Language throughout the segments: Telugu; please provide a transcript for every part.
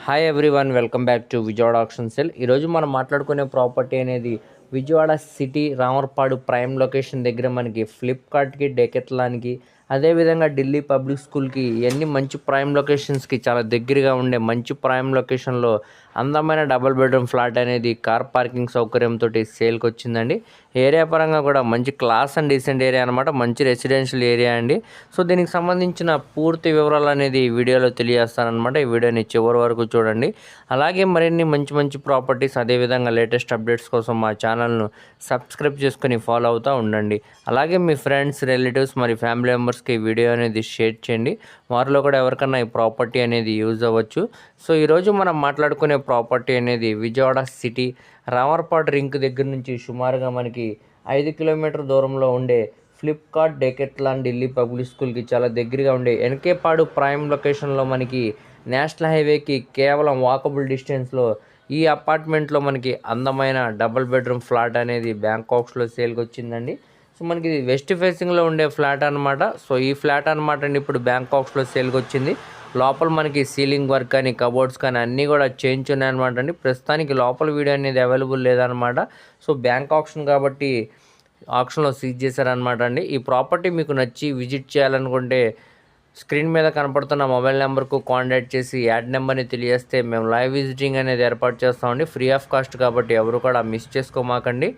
Hi everyone welcome back to Vijayawada auction sell ఈరోజు మనం మాట్లాడుకునే ప్రాపర్టీ అనేది Vijayawada city Ramarpadu prime location దగ్గర మనకి ఫ్లిప్కార్ట్కి డెకెత్లాన్కి అదేవిధంగా ఢిల్లీ పబ్లిక్ స్కూల్కి ఇవన్నీ మంచి ప్రైమ్ లొకేషన్స్కి చాలా దగ్గరగా ఉండే మంచి ప్రైమ్ లొకేషన్లో అందమైన డబుల్ బెడ్రూమ్ ఫ్లాట్ అనేది కార్ పార్కింగ్ సౌకర్యంతో సేల్కి వచ్చిందండి ఏరియా పరంగా కూడా మంచి క్లాస్ అండ్ డీసెంట్ ఏరియా అనమాట మంచి రెసిడెన్షియల్ ఏరియా అండి. సో దీనికి సంబంధించిన పూర్తి వివరాలు అనేది వీడియోలో తెలియజేస్తానమాట ఈ వీడియోని చివరి వరకు చూడండి. అలాగే మరిన్ని మంచి మంచి ప్రాపర్టీస్ అదేవిధంగా లేటెస్ట్ అప్డేట్స్ కోసం మా ఛానల్ను సబ్స్క్రైబ్ చేసుకొని ఫాలో అవుతూ ఉండండి. అలాగే మీ ఫ్రెండ్స్ రిలేటివ్స్ మరి ఫ్యామిలీ మెంబర్స్ ఈ వీడియో అనేది షేర్ చేయండి. వారిలో కూడా ఎవరికన్నా ఈ ప్రాపర్టీ అనేది యూజ్ అవ్వచ్చు. సో ఈరోజు మనం మాట్లాడుకునే ప్రాపర్టీ అనేది విజయవాడ సిటీ రామర్పాడు రింక్ దగ్గర నుంచి సుమారుగా మనకి ఐదు కిలోమీటర్ దూరంలో ఉండే ఫ్లిప్కార్ట్ డెకెట్లాన్ ఢిల్లీ పబ్లిక్ స్కూల్కి చాలా దగ్గరగా ఉండే ఎన్కేపాడు ప్రైమ్ లొకేషన్లో మనకి నేషనల్ హైవేకి కేవలం వాకబుల్ డిస్టెన్స్లో ఈ అపార్ట్మెంట్లో మనకి అందమైన డబుల్ బెడ్రూమ్ ఫ్లాట్ అనేది బ్యాంకాక్స్లో సేల్కి వచ్చిందండి. సో మనకి ఇది వెస్ట్ ఫేసింగ్లో ఉండే ఫ్లాట్ అనమాట సో ఈ ఫ్లాట్ అనమాట అండి ఇప్పుడు బ్యాంకాక్స్లో సేల్కి వచ్చింది. లోపల మనకి సీలింగ్ వర్క్ కానీ కబోర్డ్స్ కానీ అన్నీ కూడా చేంజ్ ఉన్నాయన్నమాట అండి. ప్రస్తుతానికి లోపల వీడియో అనేది అవైలబుల్ లేదనమాట సో బ్యాంక్ ఆప్షన్ కాబట్టి ఆప్షన్లో సీజ్ చేశారనమాట అండి. ఈ ప్రాపర్టీ మీకు నచ్చి విజిట్ చేయాలనుకుంటే స్క్రీన్ మీద కనపడుతున్న మొబైల్ నెంబర్కు కాంటాక్ట్ చేసి యాడ్ నెంబర్ని తెలియజేస్తే మేము లైవ్ విజిటింగ్ అనేది ఏర్పాటు చేస్తామండి. ఫ్రీ ఆఫ్ కాస్ట్ కాబట్టి ఎవరు కూడా మిస్ చేసుకోమాకండి.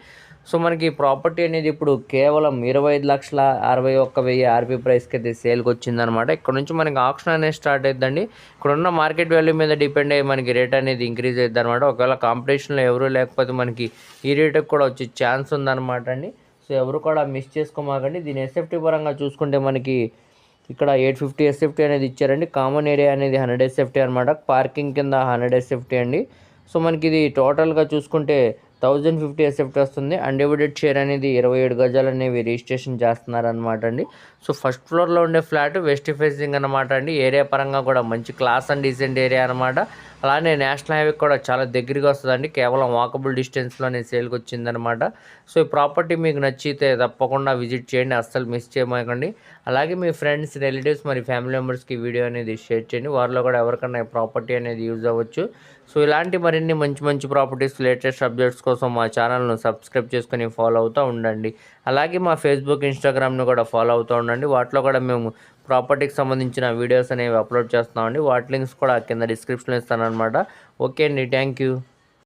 సో మనకి ప్రాపర్టీ అనేది ఇప్పుడు కేవలం ఇరవై ఐదు లక్షల అరవై ఒక్క వెయ్యి ఆర్పీ ప్రైస్కి అయితే సేల్కి వచ్చిందనమాట ఇక్కడ నుంచి మనకి ఆప్షన్ అనేది స్టార్ట్ అవుతుందండి ఇక్కడ ఉన్న మార్కెట్ వాల్యూ మీద డిపెండ్ అయ్యి మనకి రేట్ అనేది ఇంక్రీజ్ అవుతుంది అనమాట ఒకవేళ కాంపిటీషన్లో ఎవరు లేకపోతే మనకి ఈ రేటుకి కూడా వచ్చే ఛాన్స్ ఉందన్నమాట అండి. సో ఎవరు కూడా మిస్ చేసుకోమాకండి. దీని ఎస్ఎఫ్టీ పరంగా చూసుకుంటే మనకి ఇక్కడ ఎయిట్ ఫిఫ్టీ ఎస్ఎఫ్టీ అనేది ఇచ్చారండి. కామన్ ఏరియా అనేది హండ్రెడ్ ఎస్ఎఫ్టీ అనమాట పార్కింగ్ కింద హండ్రెడ్ ఎస్ఎఫ్టీ అండి. సో మనకి ఇది టోటల్గా చూసుకుంటే థౌజండ్ ఫిఫ్టీ ఎస్ఎఫ్టీ వస్తుంది. అన్డివైడెడ్ షేర్ అనేది ఇరవై ఏడు గజాలు అనేవి రిజిస్ట్రేషన్ చేస్తున్నారనమాట అండి. సో ఫస్ట్ ఫ్లోర్లో ఉండే ఫ్లాట్ వెస్ట్ ఫేసింగ్ అనమాట అండి. ఏరియా పరంగా కూడా మంచి క్లాస్ అండ్ డీసెంట్ ఏరియా అనమాట అలానే నేషనల్ హైవే కూడా చాలా దగ్గరగా వస్తుందండి. కేవలం వాకబుల్ డిస్టెన్స్లోనే సేల్కి వచ్చిందనమాట సో ఈ ప్రాపర్టీ మీకు నచ్చితే తప్పకుండా విజిట్ చేయండి. అస్సలు మిస్ చేయమాకండి. అలాగే మీ ఫ్రెండ్స్ రిలేటివ్స్ మరి ఫ్యామిలీ మెంబర్స్కి వీడియో అనేది షేర్ చేయండి. వారిలో కూడా ఎవరికైనా ఈ ప్రాపర్టీ అనేది యూజ్ అవ్వచ్చు. సో ఇలాంటి మరిన్ని మంచి మంచి ప్రాపర్టీస్ లేటెస్ట్ అప్డేట్స్ కోసం మా ఛానల్ను సబ్స్క్రైబ్ చేసుకొని ఫాలో అవుతూ ఉండండి. అలాగే మా ఫేస్బుక్ ఇన్స్టాగ్రామ్ను కూడా ఫాలో అవుతూ ఉండండి. వాటిలో కూడా మేము ప్రాపర్టీకి సంబంధించిన వీడియోస్ అనేవి అప్లోడ్ చేస్తున్నామండి. వాటి లింక్స్ కూడా కింద డిస్క్రిప్షన్లో ఇస్తాను అనమాట ఓకే అండి. Thank you.